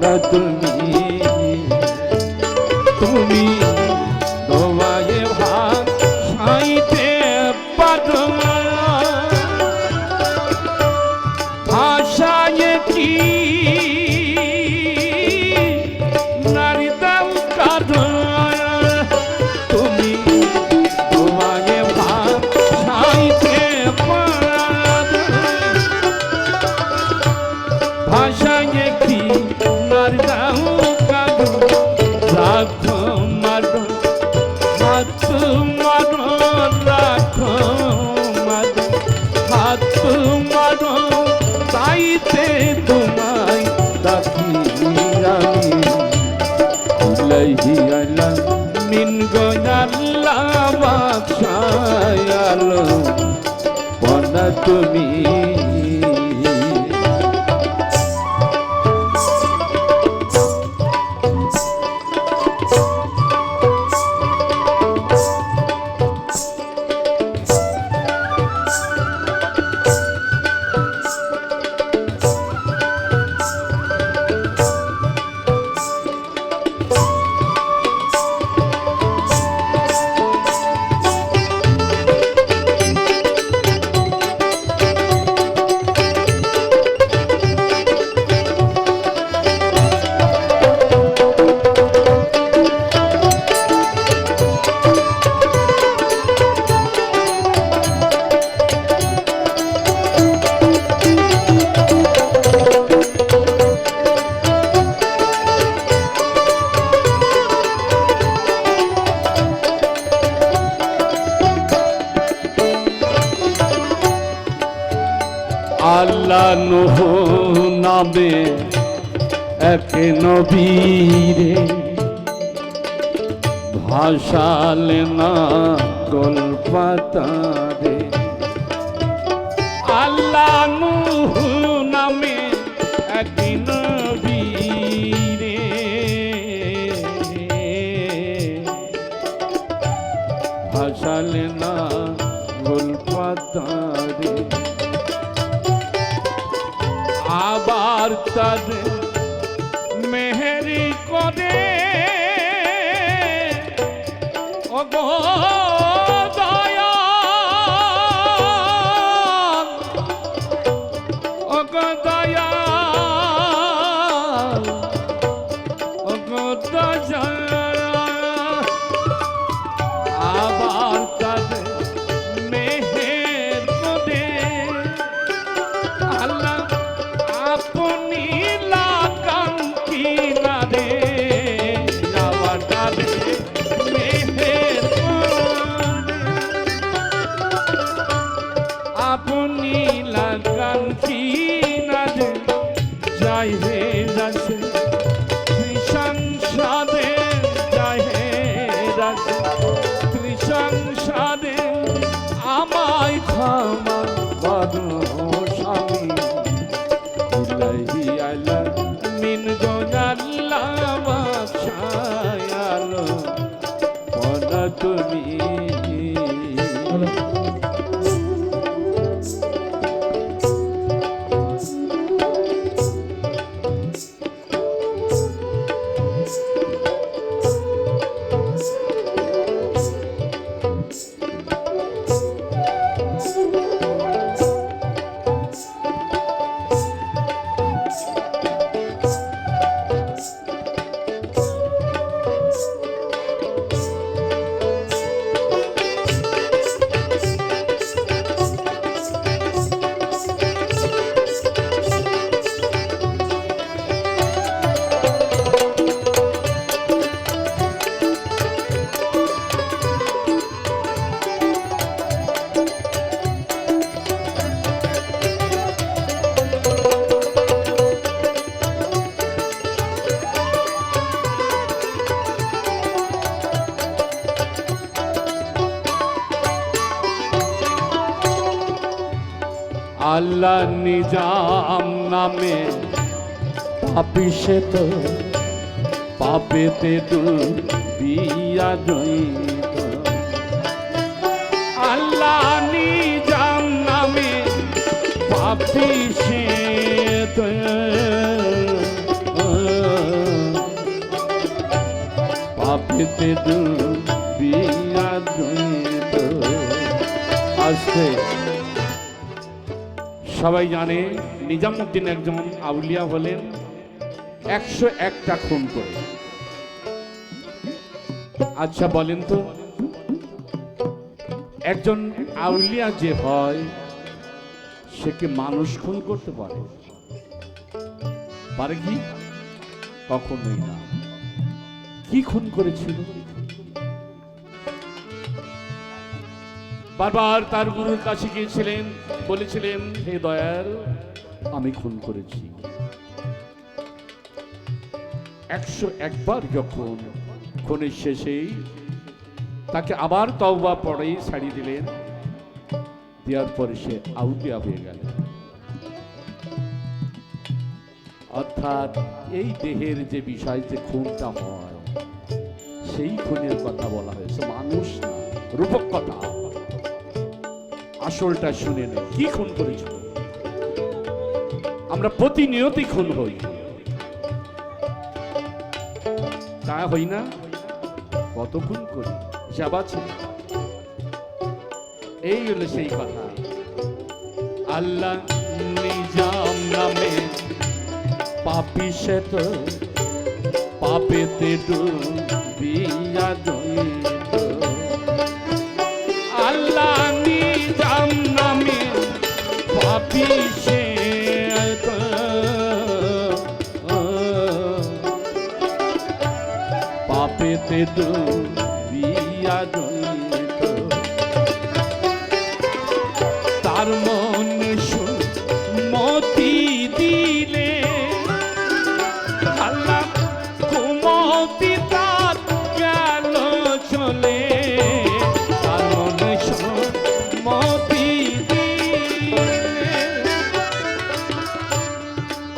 না হাত মারো রাখো মারো হাত মারো তাইতে তোমায় ডাকি আমি। ইলাহি আলা। তুমি নবীরে? ভাসালে না কলপাতারে আল্লাহ নামে একদিন নবীরে। ভাসালে না গোলপাতারে আবার তাদের লাগান কিনারে যাই হে যাচ্ছে সংসারে যাই হে যাচ্ছে সংসারে আমায় ক্ষমা করো স্বামী। ইলাহি আলা গোনাল্লা বাছায়ালো পনা তুমি আল্লাহ নিজাম নামে। পাপিসে তো তু ডুবিয়া জয় আল্লাহ নিজাম নামে পাপিসে পাপেতে ডুবিয়া জয় আসতে সবাই জানে, নিজামুদ্দিন একজন আউলিয়া হলেন একশো একটা খুন করে। আচ্ছা বলেন তো, একজন আউলিয়া যে হয়, সে কি মানুষ খুন করতে পারে? পারে কি? কখনোই না। কি খুন করেছিল? বারবার তার গুরুর কাছে গিয়েছিলেন, বলেছিলেন, হে দয়াল, আমি খুন করেছি। একশো একবার যখন খুনের শেষেই তাকে আবার তওবা পড়েই ছাড়িয়ে দিলেন, দেওয়ার পরে সে আউলিয়া হয়ে গেল। অর্থাৎ এই দেহের যে বিষয় যে খুনটা হয়, সেই খুনের কথা বলা হয়েছে। মানুষ না, রূপক কথা। আসলটা শুনে নেই কি খুন করেছিল আমরা প্রতিনিয়তই খুন হই। তা হই না? কত খুন করি? হিসাব আছে এই হলো সেই কথা। আল্লাহ নিজাম নামে পাপি সে তো পাপেতে ডুবিয়া জড়িত পাপি সে তো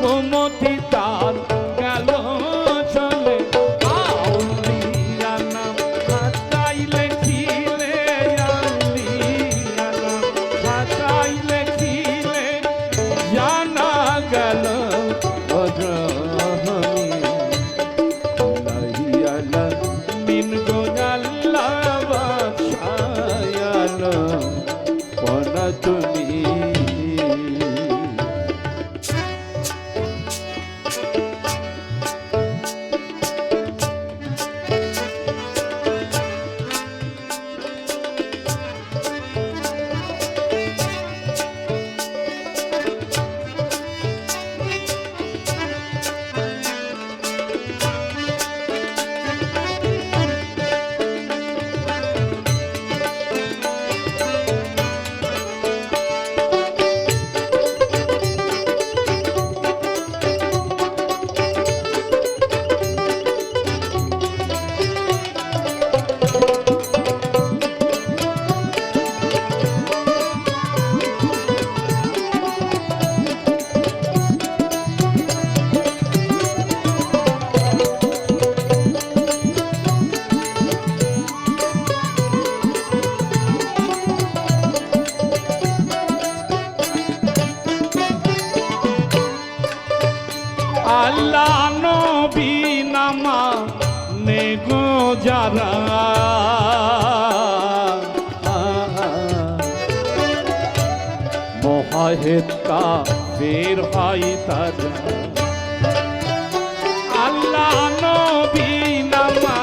কুমতি তার আল্লাহ নবী নামা নেগো যারা। মহাহেদ কা বের হয় তারা। আল্লাহ নবী নামা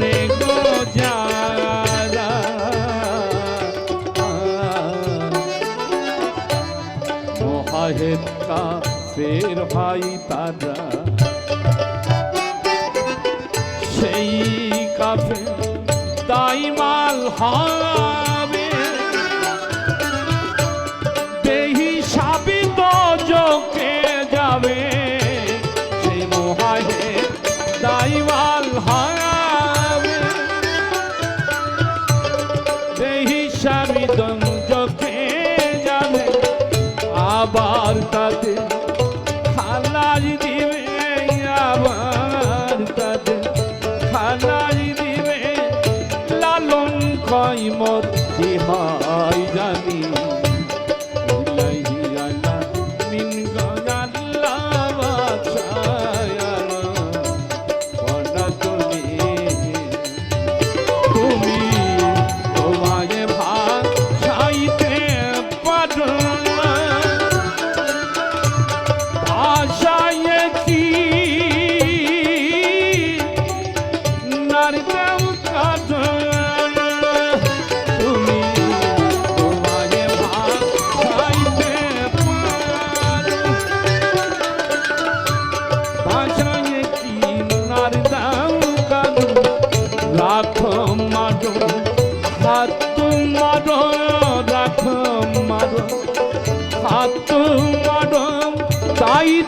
নেগো যারা। মহাহেদ কা ফের ভাই তারা। সেই কাফে তাই মাল দেহি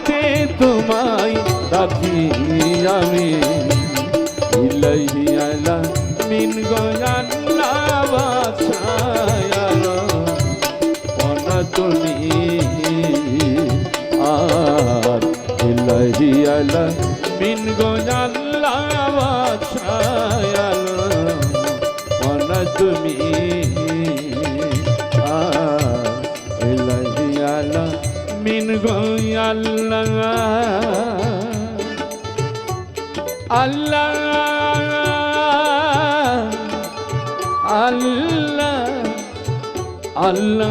চাইতে তোমায় আল্লাহ আল্লাহ আল্লাহ।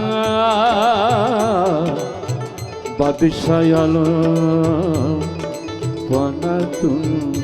বাদশাহ আলো পানা তুমি।